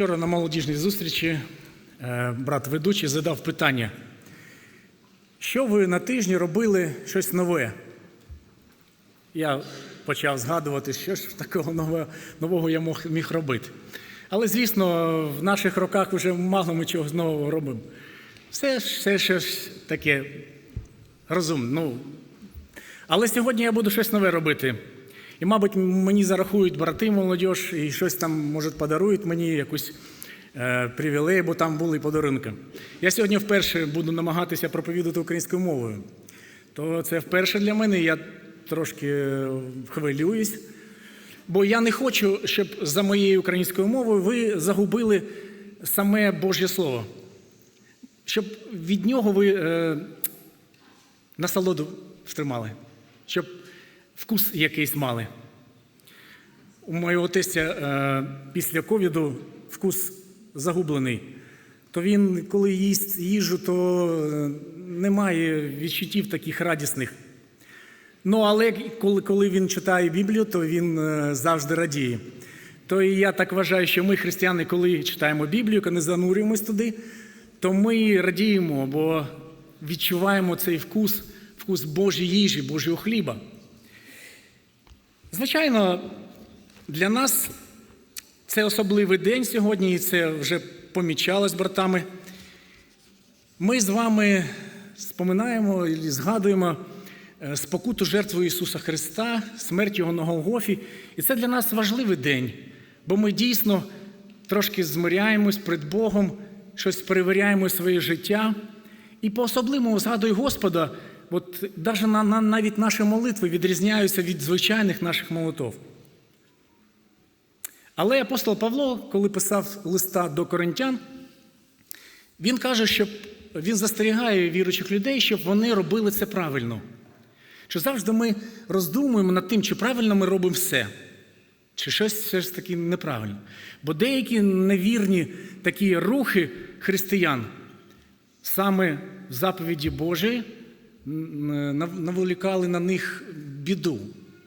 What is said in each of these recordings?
Вчора на молодіжній зустрічі е, брат ведучий задав питання, що ви на тижні робили щось нове? Я почав згадувати, що ж такого нового, нового я міг робити. Але, звісно, в наших роках вже мало ми чогось нового робимо. Все, все щось таке розумне. Ну, але сьогодні я буду щось нове робити. І, мабуть, мені зарахують брати молодіж і щось там, може, подарують мені якусь е, привілей, бо там були подарунки. Я сьогодні вперше буду намагатися проповідати українською мовою. То це вперше для мене, я трошки е, хвилююсь, бо я не хочу, щоб за моєю українською мовою ви загубили саме Божє Слово. Щоб від нього ви е, насолоду втримали, щоб вкус якийсь мали. У моєго тестя е, після ковіду вкус загублений. То він, коли їсть їжу, то е, немає відчуттів таких радісних. Ну, але коли, він читає Біблію, то він е, завжди радіє. То і я так вважаю, що ми, християни, коли читаємо Біблію, коли занурюємось туди, то ми радіємо, бо відчуваємо цей вкус, вкус Божої їжі, Божого хліба. Звичайно, для нас це особливий день сьогодні, і це вже помічалось братами. Ми з вами споминаємо і згадуємо е, спокуту жертву Ісуса Христа, смерть Його на Голгофі. І це для нас важливий день, бо ми дійсно трошки змиряємось перед Богом, щось перевіряємо своє життя. І по-особливому згадую Господа, от навіть на, на, навіть наші молитви відрізняються від звичайних наших молитов. Але апостол Павло, коли писав листа до коринтян, він каже, що він застерігає віруючих людей, щоб вони робили це правильно. Що завжди ми роздумуємо над тим, чи правильно ми робимо все, чи щось все ж таки неправильно. Бо деякі невірні такі рухи християн саме в заповіді Божої наволікали на них біду.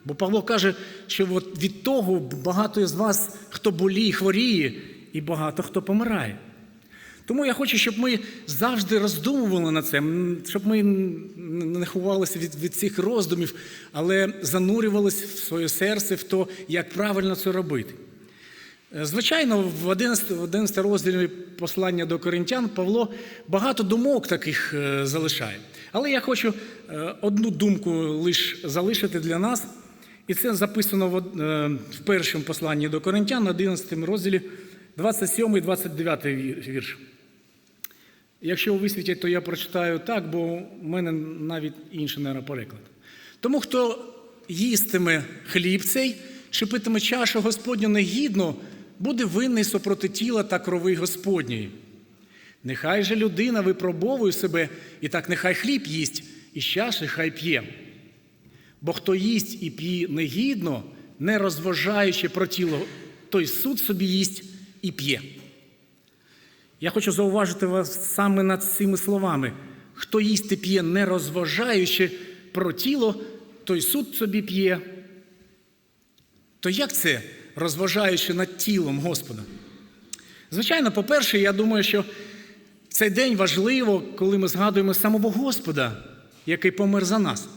Бо Павло каже, що от від того багато з вас, хто боліє, хворіє, і багато хто помирає. Тому я хочу, щоб ми завжди роздумували над це, щоб ми не ховалися від від цих роздумів, але занурювалися в своє серце, в то, як правильно це робити. Звичайно, в 11, 11 розділі послання до коринтян Павло багато думок таких залишає. Але я хочу одну думку лише залишити для нас. І це записано в, в першому посланні до Коринтян, 11 розділі, 27 і 29 вірш. Якщо висвітять, то я прочитаю так, бо в мене навіть інший наверное, переклад. Тому хто їстиме хліб цей, чи питиме чашу Господню негідно, буде винний супроти тіла та крови Господньої. Нехай же людина випробовує себе, і так нехай хліб їсть, і чаші хай п'є. Бо хто їсть і п'є негідно, не розважаючи про тіло, той суд собі їсть і п'є. Я хочу зауважити вас саме над цими словами. Хто їсть і п'є, не розважаючи про тіло, той суд собі п'є. То як це, розважаючи над тілом Господа? Звичайно, по-перше, я думаю, що цей день важливо, коли ми згадуємо самого Господа, який помер за нас.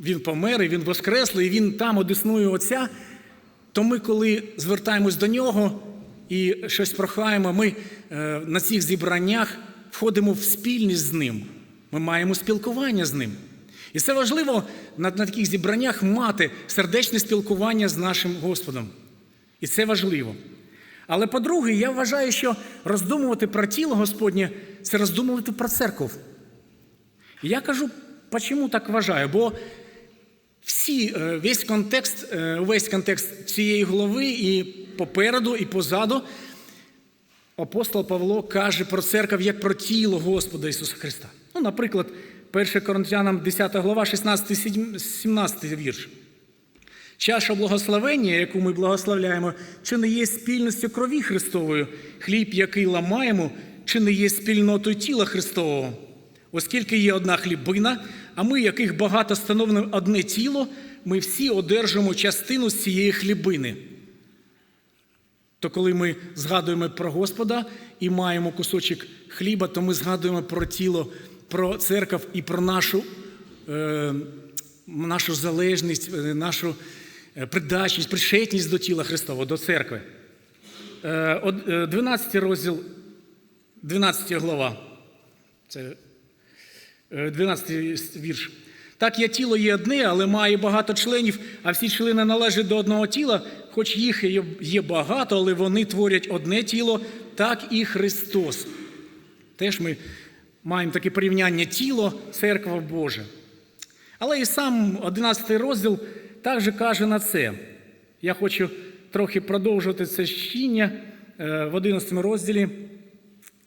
Він помер, і Він воскреслий, і Він там одиснує Отця, то ми, коли звертаємось до нього і щось прохаємо, ми е, на цих зібраннях входимо в спільність з ним. Ми маємо спілкування з ним. І це важливо на, на таких зібраннях мати сердечне спілкування з нашим Господом. І це важливо. Але по-друге, я вважаю, що роздумувати про тіло Господнє це роздумувати про церкву. І я кажу, чому так вважаю? Бо всі, весь контекст, весь контекст цієї голови і попереду, і позаду апостол Павло каже про церкву як про тіло Господа Ісуса Христа. Ну, наприклад, 1 Коринтянам 10 глава, 16-17 вірш. Чаша благословення, яку ми благословляємо, чи не є спільністю крові Христової, хліб, який ламаємо, чи не є спільнотою тіла Христового. Оскільки є одна хлібина, а ми, яких багато становимо одне тіло, ми всі одержимо частину з цієї хлібини. То коли ми згадуємо про Господа і маємо кусочок хліба, то ми згадуємо про тіло, про церкву і про нашу, е, нашу залежність, е, нашу е, придачність, пришетність до тіла Христового, до церкви. Е, е, 12 розділ, 12 глава. Це е, 12 вірш. Так є тіло є одне, але має багато членів, а всі члени належать до одного тіла, хоч їх є багато, але вони творять одне тіло, так і Христос. Теж ми маємо таке порівняння тіло, церква Божа. Але і сам 11 розділ також каже на це. Я хочу трохи продовжувати це щіння Е, в 11 розділі.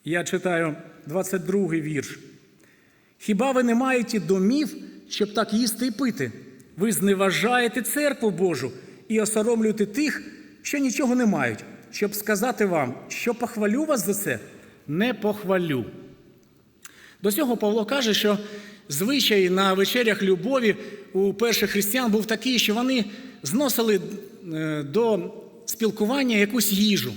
Я читаю 22 вірш. Хіба ви не маєте домів, щоб так їсти і пити? Ви зневажаєте церкву Божу і осоромлюєте тих, що нічого не мають, щоб сказати вам, що похвалю вас за це, не похвалю. До цього Павло каже, що звичай на вечерях любові у перших християн був такий, що вони зносили е, до спілкування якусь їжу.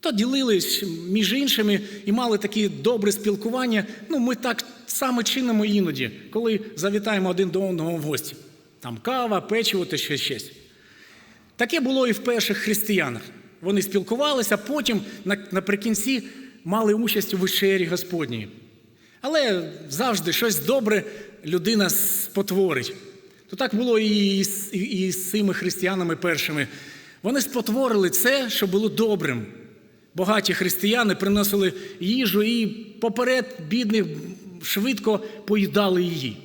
То ділились між іншими і мали такі добре спілкування. Ну, ми так саме чинимо іноді, коли завітаємо один до одного в гості. Там кава, печиво та ще щось. Таке було і в перших християнах. Вони спілкувалися, потім наприкінці мали участь у вечері Господній. Але завжди щось добре людина спотворить. То так було і з, і- з цими християнами першими. Вони спотворили це, що було добрим. Багаті християни приносили їжу і поперед бідних швидко поїдали її.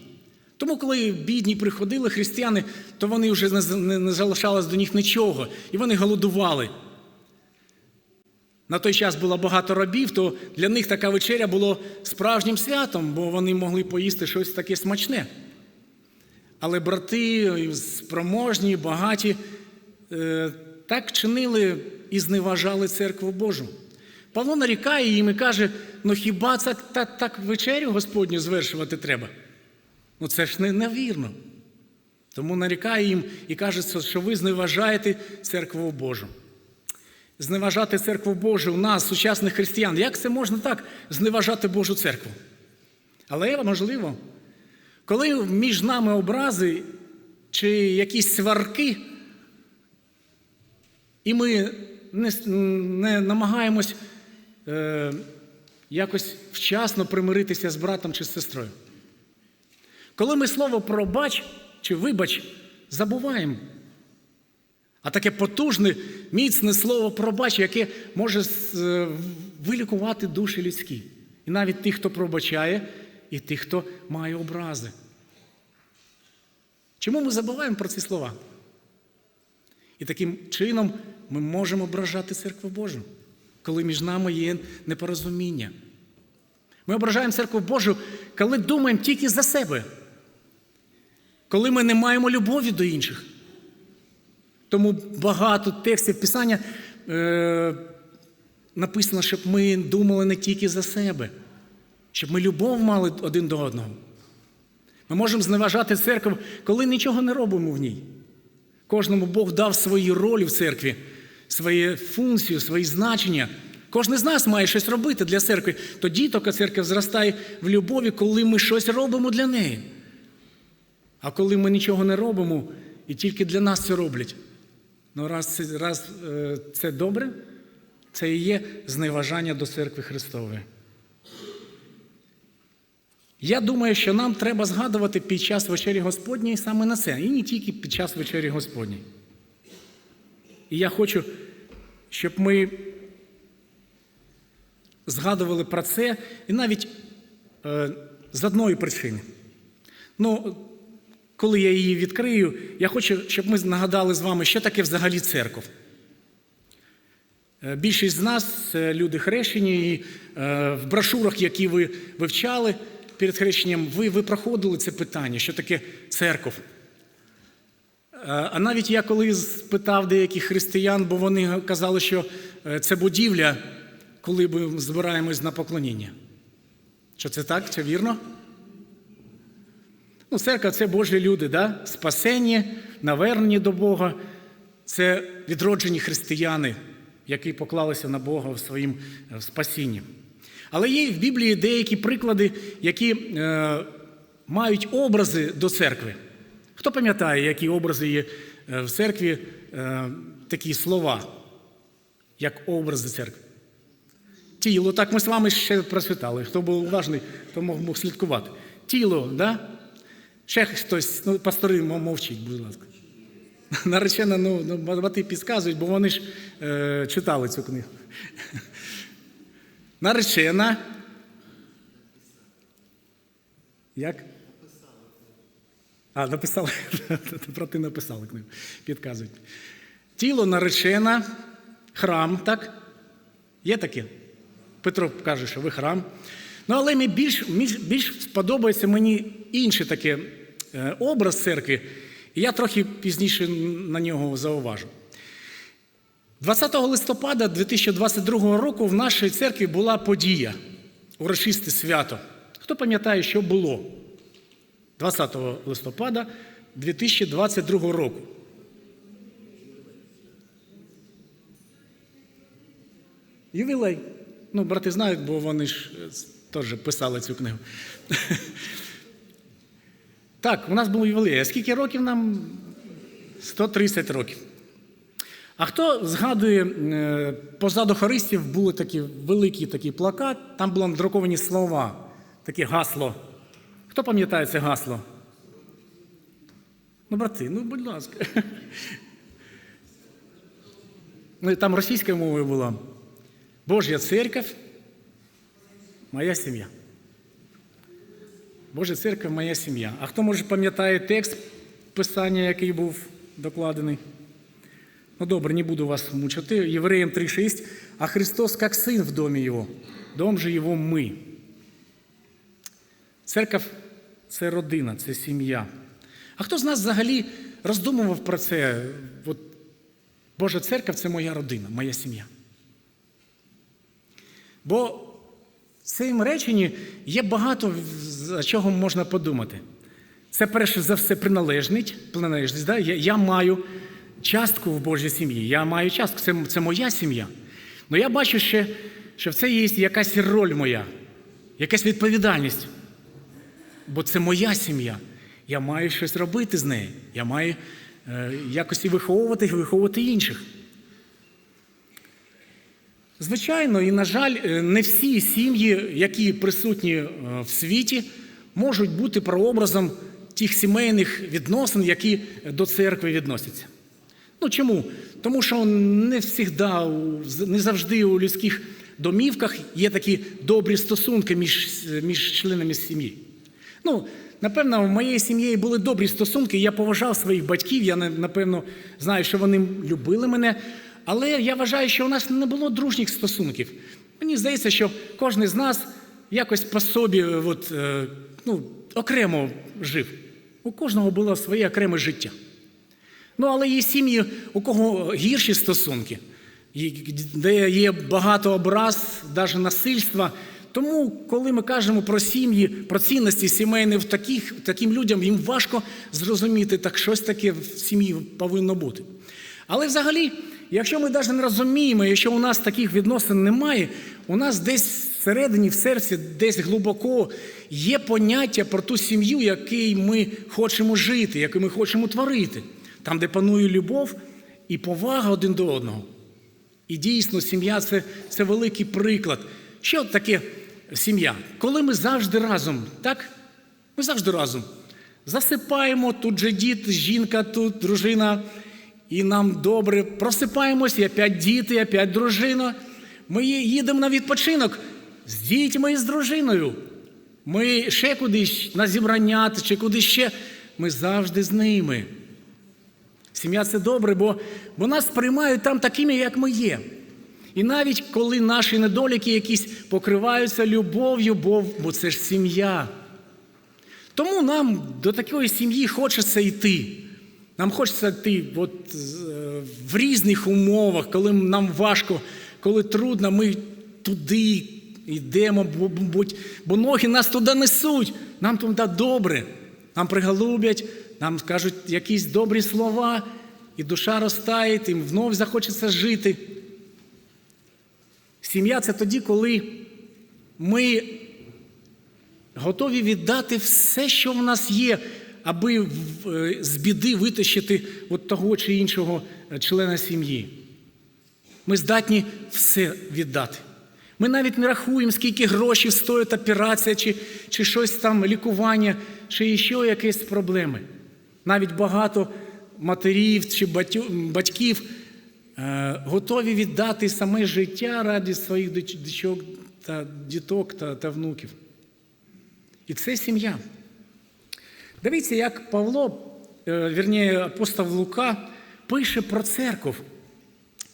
Тому, коли бідні приходили християни, то вони вже не залишалось до них нічого, і вони голодували. На той час було багато рабів, то для них така вечеря була справжнім святом, бо вони могли поїсти щось таке смачне. Але брати спроможні, багаті е, так чинили і зневажали церкву Божу. Павло нарікає їм і каже: ну хіба це так, так вечерю Господню звершувати треба? Ну це ж не, невірно. Тому нарікає їм і каже, що ви зневажаєте церкву Божу. Зневажати церкву Божу у нас, сучасних християн. Як це можна так зневажати Божу церкву? Але можливо, коли між нами образи чи якісь сварки, і ми не, не намагаємось е, якось вчасно примиритися з братом чи з сестрою. Коли ми слово пробач чи вибач забуваємо, а таке потужне, міцне слово пробач, яке може е, вилікувати душі людські. І навіть тих, хто пробачає, і тих, хто має образи. Чому ми забуваємо про ці слова? І таким чином ми можемо ображати церкву Божу, коли між нами є непорозуміння. Ми ображаємо церкву Божу, коли думаємо тільки за себе, коли ми не маємо любові до інших. Тому багато текстів Писання е, написано, щоб ми думали не тільки за себе, щоб ми любов мали один до одного. Ми можемо зневажати церкву, коли нічого не робимо в ній. Кожному Бог дав свої ролі в церкві, свою функцію, свої значення. Кожен з нас має щось робити для церкви. Тоді тільки церква зростає в любові, коли ми щось робимо для неї. А коли ми нічого не робимо і тільки для нас це роблять. Ну, раз це, раз, е, це добре, це і є зневажання до церкви Христової. Я думаю, що нам треба згадувати під час вечері Господньої саме на це, і не тільки під час вечері Господньої. І я хочу, щоб ми згадували про це і навіть е, з одної причини. Ну, коли я її відкрию, я хочу, щоб ми нагадали з вами, що таке взагалі церква. Е, Більшість з нас люди хрещені, і е, в брошурах, які ви вивчали перед хрещенням, ви, ви проходили це питання, що таке церква. Е, А навіть я коли спитав деяких християн, бо вони казали, що це будівля, коли ми збираємось на поклоніння. Що це так? Це вірно? Ну, церква це Божі люди, да? спасені, навернені до Бога. Це відроджені християни, які поклалися на Бога в своїм е, спасінні. Але є в Біблії деякі приклади, які е, мають образи до церкви. Хто пам'ятає, які образи є е, в церкві е, такі слова, як образи церкви? Тіло, так ми з вами ще просвітали. Хто був уважний, то мог, мог слідкувати. Тіло, да? Ще хтось, ну, пастори мовчіть, будь ласка. Наречена, ну, ну бати підказують, бо вони ж е, читали цю книгу. Наречена. Як? А, написали. Брати написали книгу. Підказують. Тіло наречена, храм, так? Є таке? Петро каже, що ви храм. Ну, але мені більш, більш, сподобається мені інший такий е, образ церкви, і я трохи пізніше на нього зауважу. 20 листопада 2022 року в нашій церкві була подія, урочисте свято. Хто пам'ятає, що було 20 листопада 2022 року? Ювілей. Ну, брати знають, бо вони ж е, теж писали цю книгу. Так, у нас був ювілей. А скільки років нам? 130 років. А хто згадує, е, позаду хористів були такі великий такий плакат, там були надруковані слова, таке гасло. Хто пам'ятає це гасло? Ну, брати, ну, будь ласка. Ну, і там російською мовою було. Божья церковь, моя сім'я. Божа церковь, моя сім'я. А хто може пам'ятає текст писання, який був докладений? Ну добре, не буду вас мучити. Євреям 3.6. А Христос как сын в доме его, дом же его ми. Церква це родина, це сім'я. А хто з нас взагалі роздумував про це? От Божа церква це моя родина, моя сім'я. Бо в цьому реченні є багато за чого можна подумати. Це перше за все приналежність, приналежність да? я, я маю частку в Божій сім'ї, я маю частку, це, це моя сім'я. Але я бачу ще, що в це є якась роль моя, якась відповідальність. Бо це моя сім'я. Я маю щось робити з нею. Я маю е, якось і виховувати, і виховувати інших. Звичайно, і, на жаль, е, не всі сім'ї, які присутні е, в світі, можуть бути прообразом тих сімейних відносин, які до церкви відносяться. Ну чому? Тому що не завжди, не завжди у людських домівках є такі добрі стосунки між, між членами сім'ї. Ну, напевно, в моєї сім'ї були добрі стосунки, я поважав своїх батьків, я напевно знаю, що вони любили мене. Але я вважаю, що у нас не було дружніх стосунків. Мені здається, що кожен з нас якось по собі от, е, ну, окремо жив. У кожного було своє окреме життя. Ну, але є сім'ї, у кого гірші стосунки, де є багато образ, навіть насильства. Тому, коли ми кажемо про сім'ї, про цінності сімейні, в таких, таким людям їм важко зрозуміти, так щось таке в сім'ї повинно бути. Але взагалі, якщо ми навіть не розуміємо, якщо у нас таких відносин немає, у нас десь всередині, в серці, десь глибоко є поняття про ту сім'ю, якій ми хочемо жити, яку ми хочемо творити, там, де панує любов і повага один до одного. І дійсно, сім'я це, це великий приклад. Що таке сім'я? Коли ми завжди разом, так? Ми завжди разом. Засипаємо, тут же дід, жінка, тут дружина, і нам добре. Просипаємось, і опять діти, і опять дружина. Ми їдемо на відпочинок з дітьми і з дружиною. Ми ще кудись на зібрання чи кудись ще. Ми завжди з ними. Сім'я це добре, бо, бо нас приймають там такими, як ми є. І навіть коли наші недоліки якісь покриваються любов'ю, бо, бо це ж сім'я. Тому нам до такої сім'ї хочеться йти. Нам хочеться йти от, в різних умовах, коли нам важко, коли трудно, ми туди йдемо, бо ноги нас туди несуть. Нам туди добре. Нам приголубять, нам скажуть якісь добрі слова, і душа розтає, і вновь захочеться жити. Сім'я це тоді, коли ми готові віддати все, що в нас є, аби е, з біди витащити от того чи іншого е, члена сім'ї. Ми здатні все віддати. Ми навіть не рахуємо, скільки грошей стоїть операція, чи, чи щось там лікування, чи ще якісь проблеми. Навіть багато матерів чи батьків е, готові віддати саме життя ради своїх дочок та діток та, та внуків. І це сім'я. Дивіться, як Павло, е, вірніше, апостол Лука, пише про церкву.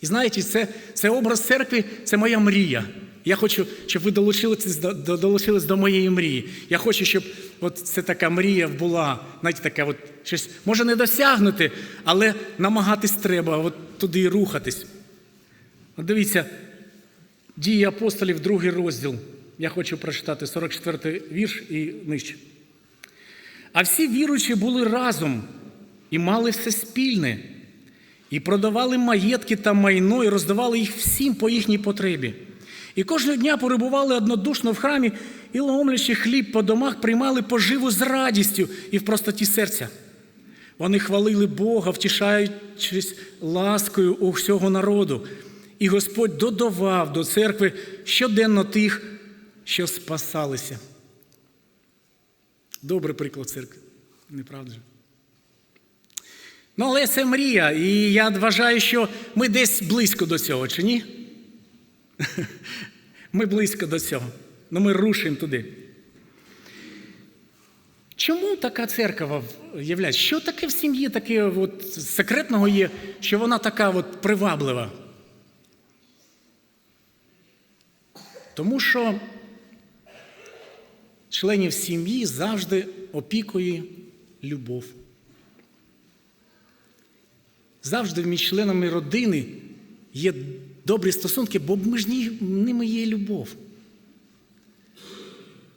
І знаєте, це, це образ церкви, це моя мрія. Я хочу, щоб ви долучились до, до, долучились до моєї мрії. Я хочу, щоб от це така мрія була, знаєте, така от щось, може не досягнути, але намагатись треба от туди рухатись. От дивіться, дії апостолів, другий розділ. Я хочу прочитати 44 вірш і нижче. А всі віруючі були разом і мали все спільне, і продавали маєтки та майно, і роздавали їх всім по їхній потребі. І кожного дня перебували однодушно в храмі і ломлячи хліб по домах, приймали поживу з радістю і в простоті серця. Вони хвалили Бога, втішаючись ласкою у всього народу. І Господь додавав до церкви щоденно тих, що спасалися. Добрий приклад церкви, не правда ж? Ну, але це мрія, і я вважаю, що ми десь близько до цього, чи ні? Ми близько до цього. Ну ми рушимо туди. Чому така церква являється? Що таке в сім'ї таке от секретного є, що вона така от приваблива? Тому що членів сім'ї завжди опікує любов. Завжди між членами родини є добрі стосунки, бо між ними є любов.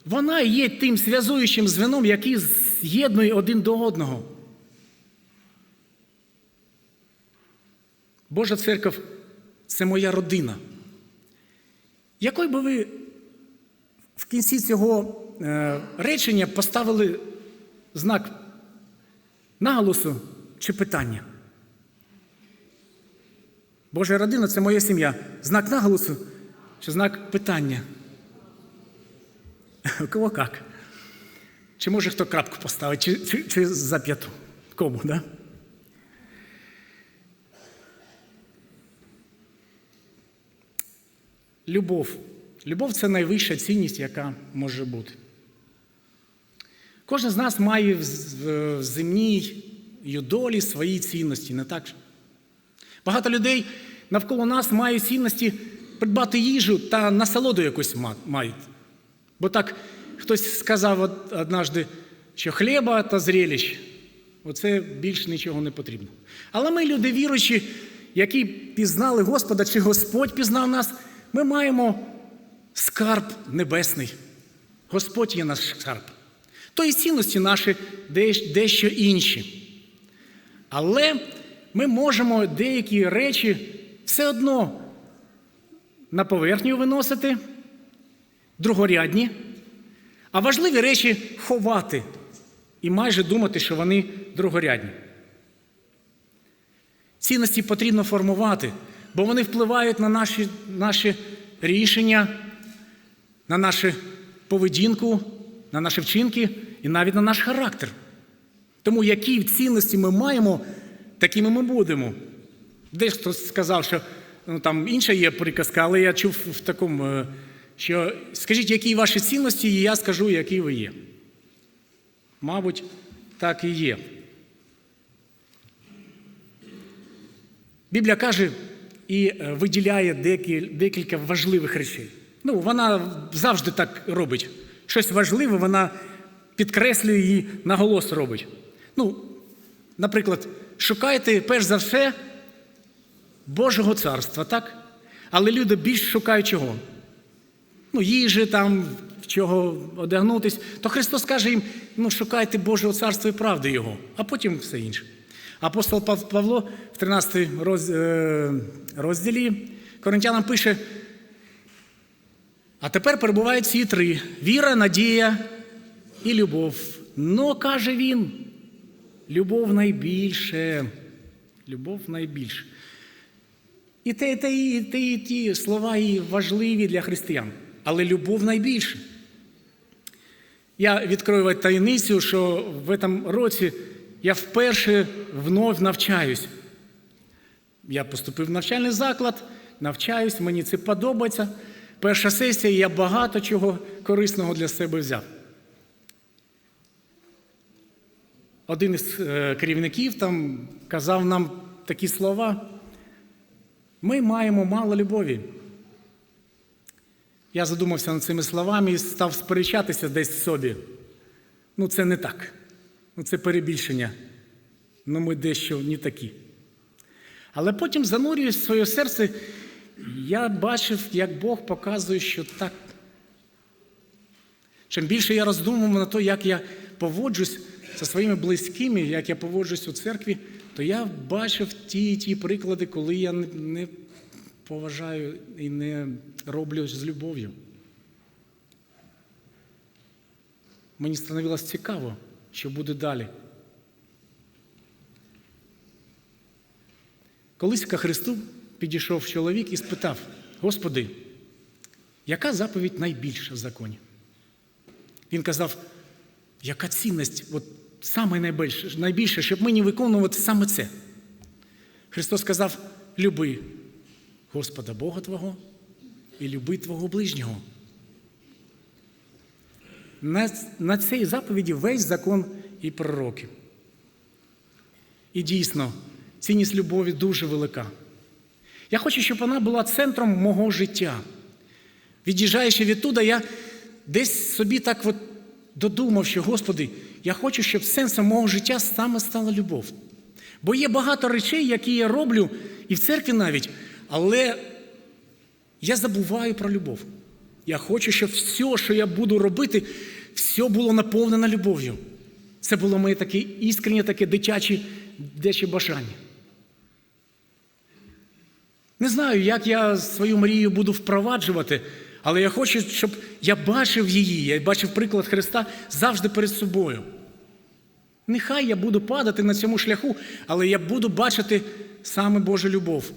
Вона є тим зв'язуючим звеном, який з'єднує один до одного. Божа церква це моя родина. Якою би ви в кінці цього е, речення поставили знак наголосу чи питання? Божа родина це моя сім'я. Знак наголосу чи знак питання? У кого як? Чи може хто крапку поставить, чи, чи, чи зап'яту? Кому, да? Любов. Любов це найвища цінність, яка може бути. Кожен з нас має в земній долі свої цінності, не так? Багато людей навколо нас мають цінності придбати їжу та насолоду якусь мають. Бо так хтось сказав однажды, що хліба та зрелищ, оце більш нічого не потрібно. Але ми, люди віруючі, які пізнали Господа, чи Господь пізнав нас, ми маємо скарб небесний. Господь є наш скарб. То і цінності наші дещо інші. Але ми можемо деякі речі все одно на поверхню виносити, другорядні, а важливі речі ховати і майже думати, що вони другорядні. Цінності потрібно формувати, бо вони впливають на наші, наші рішення, на нашу поведінку, на наші вчинки і навіть на наш характер. Тому які цінності ми маємо, такими ми будемо. Десь хтось сказав, що ну, там інша є приказка, але я чув в такому, що скажіть, які ваші цінності, і я скажу, які ви є. Мабуть, так і є. Біблія каже і виділяє декілька важливих речей. Ну, вона завжди так робить. Щось важливе, вона підкреслює її, наголос робить. Ну, наприклад, шукайте перш за все Божого царства, так? Але люди більш шукають чого? Ну, їжі там, чого одягнутись. То Христос каже їм: ну, шукайте Божого царства і правди Його, а потім все інше. Апостол Павло в 13 розділі Коринтянам пише: А тепер перебувають ці три: віра, надія і любов. Но каже він, любов найбільше. Любов найбільше. І те, і те, і те, і ті слова і важливі для християн. Але любов найбільше. Я відкрою таємницю, що в цьому році я вперше вновь навчаюсь. Я поступив в навчальний заклад, навчаюсь, мені це подобається. Перша сесія, я багато чого корисного для себе взяв. Один із е, керівників там казав нам такі слова. Ми маємо мало любові. Я задумався над цими словами і став сперечатися десь в собі. Ну, це не так. Ну, це перебільшення. Ну, ми дещо не такі. Але потім, занурюючись в своє серце, я бачив, як Бог показує, що так. Чим більше я роздумував на те, як я поводжусь зі своїми близькими, як я поводжусь у церкві, то я бачив ті і ті приклади, коли я не, поважаю і не роблю з любов'ю. Мені становилось цікаво, що буде далі. Колись ко Христу підійшов чоловік і спитав: Господи, яка заповідь найбільша в законі? Він казав, яка цінність, от саме найбільше, найбільше, щоб мені виконувати саме це. Христос сказав: люби Господа Бога Твого і люби Твого ближнього. На, на цій заповіді весь закон і пророки. І дійсно, цінність любові дуже велика. Я хочу, щоб вона була центром мого життя. Від'їжджаючи відтуди, я десь собі так от додумав, що, Господи, я хочу, щоб сенсом мого життя саме стала любов. Бо є багато речей, які я роблю, і в церкві навіть, але я забуваю про любов. Я хочу, щоб все, що я буду робити, все було наповнено любов'ю. Це було моє таке іскреннє, таке дитяче, дитяче бажання. Не знаю, як я свою мрію буду впроваджувати, але я хочу, щоб я бачив її, я бачив приклад Христа завжди перед собою. Нехай я буду падати на цьому шляху, але я буду бачити саме Божу любов,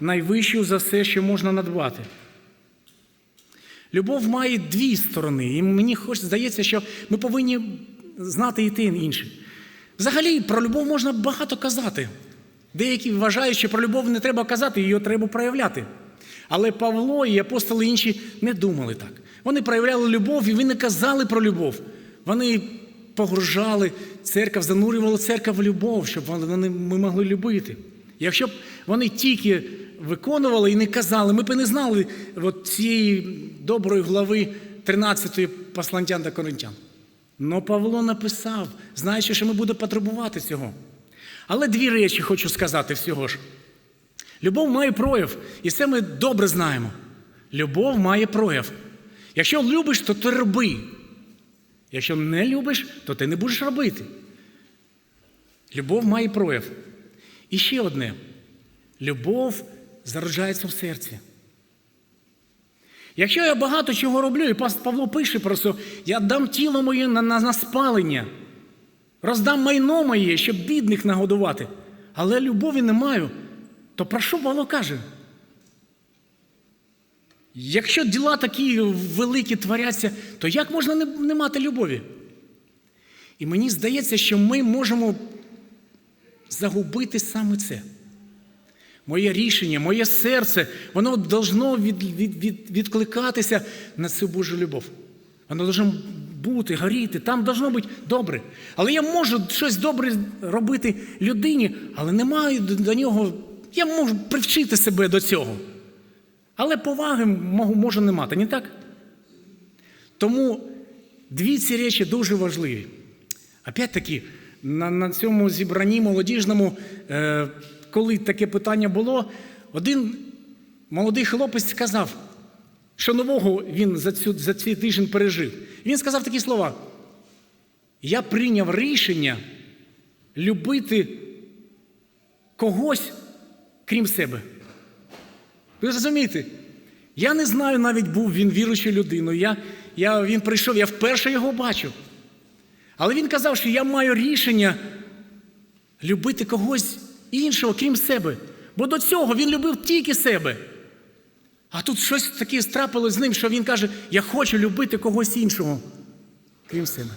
найвищу за все, що можна надбати. Любов має дві сторони, і мені хоч здається, що ми повинні знати і те, інше. Взагалі, про любов можна багато казати. Деякі вважають, що про любов не треба казати, її треба проявляти. Але Павло і апостоли інші не думали так. Вони проявляли любов і вони казали про любов. Вони погружали церкву, занурювали церкву в любов, щоб вони, ми могли любити. Якщо б вони тільки виконували і не казали, ми б не знали от цієї доброї глави 13 послантян до коринтян. Но Павло написав, знаючи, що ми будемо потребувати цього. Але дві речі хочу сказати всього ж. Любов має прояв, і це ми добре знаємо. Любов має прояв. Якщо любиш, то ти роби. Якщо не любиш, то ти не будеш робити. Любов має прояв. І ще одне: любов зароджається в серці. Якщо я багато чого роблю, і Павло пише про це, я дам тіло моє на, на, на спалення, роздам майно моє, щоб бідних нагодувати. Але любові не маю, то про що Павло каже? Якщо діла такі великі творяться, то як можна не, не мати любові? І мені здається, що ми можемо загубити саме це. Моє рішення, моє серце, воно должно від, від, від, відкликатися на цю Божу любов. Воно должно бути, горіти, там должно бути добре. Але я можу щось добре робити людині, але не маю до нього, я можу привчити себе до цього. Але поваги можу не мати, не так? Тому дві ці речі дуже важливі. Опять-таки, на, на цьому зібранні молодіжному. Е, коли таке питання було, один молодий хлопець сказав, що нового він за цю, за цей тиждень пережив. Він сказав такі слова: Я прийняв рішення любити когось, крім себе. Ви розумієте? Я не знаю, навіть був він віруючою людиною. Я, я, він прийшов, я вперше його бачив. Але він казав, що я маю рішення любити когось іншого, крім себе. Бо до цього він любив тільки себе. А тут щось таке страпилось з ним, що він каже: Я хочу любити когось іншого, крім себе.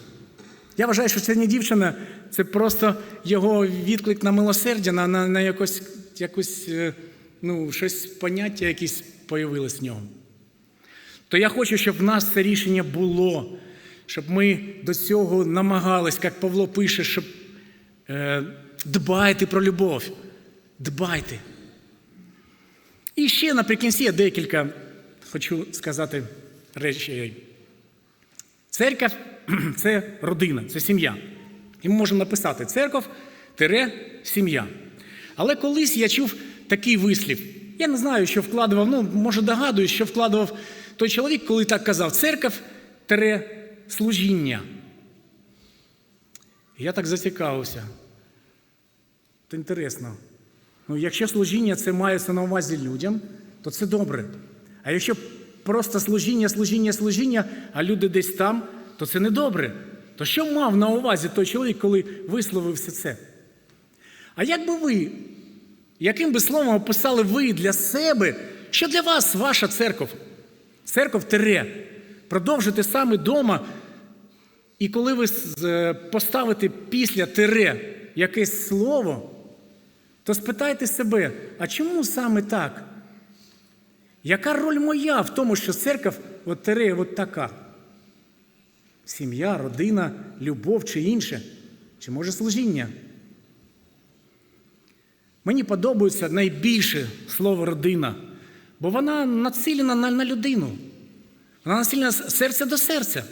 Я вважаю, що це не дівчина, це просто його відклик на милосердя, на, на, на якось, якось е, ну, щось поняття якесь появилось в ньому. То я хочу, щоб в нас це рішення було, щоб ми до цього намагались, як Павло пише, щоб е, дбайте про любов. Дбайте. І ще наприкінці я декілька хочу сказати речей. Церква це родина, це сім'я. І ми можемо написати церков тире сім'я. Але колись я чув такий вислів. Я не знаю, що вкладував, ну, може, догадуюсь, що вкладував той чоловік, коли так казав: церков тире служіння. Я так зацікавився. Це інтересно. Ну, якщо служіння це мається на увазі людям, то це добре. А якщо просто служіння, служіння, служіння, а люди десь там, то це не добре. То що мав на увазі той чоловік, коли висловив все це? А як би ви, яким би словом описали ви для себе, що для вас ваша церков? Церков тере. Продовжите саме вдома, і коли ви поставите після тере якесь слово, то спитайте себе, а чому саме так? Яка роль моя в тому, що церква от тере от така? Сім'я, родина, любов чи інше? Чи може служіння? Мені подобається найбільше слово родина, бо вона націлена на, на людину. Вона націлена з серця до серця.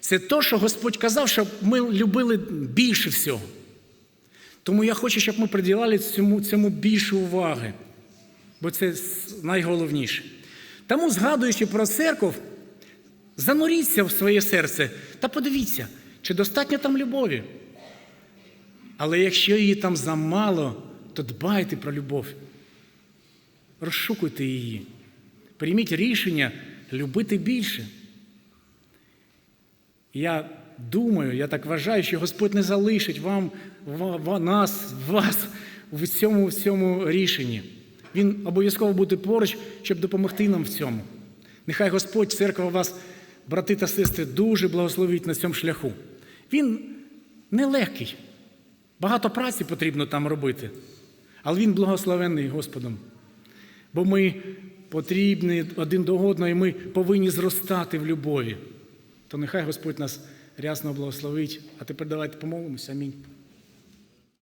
Це те, що Господь казав, щоб ми любили більше всього. Тому я хочу, щоб ми приділяли цьому, цьому більше уваги, бо це найголовніше. Тому, згадуючи про церкву, зануріться в своє серце та подивіться, чи достатньо там любові. Але якщо її там замало, то дбайте про любов. Розшукуйте її. Прийміть рішення любити більше. Я думаю, я так вважаю, що Господь не залишить вам, ва- ва- нас, вас в цьому, в цьому рішенні. Він обов'язково буде поруч, щоб допомогти нам в цьому. Нехай Господь, церква вас, брати та сестри, дуже благословить на цьому шляху. Він нелегкий. Багато праці потрібно там робити, але він благословенний Господом. Бо ми потрібні один до одного, і ми повинні зростати в любові. То нехай Господь нас рясно благословить. А тепер давайте помолимося. Амінь.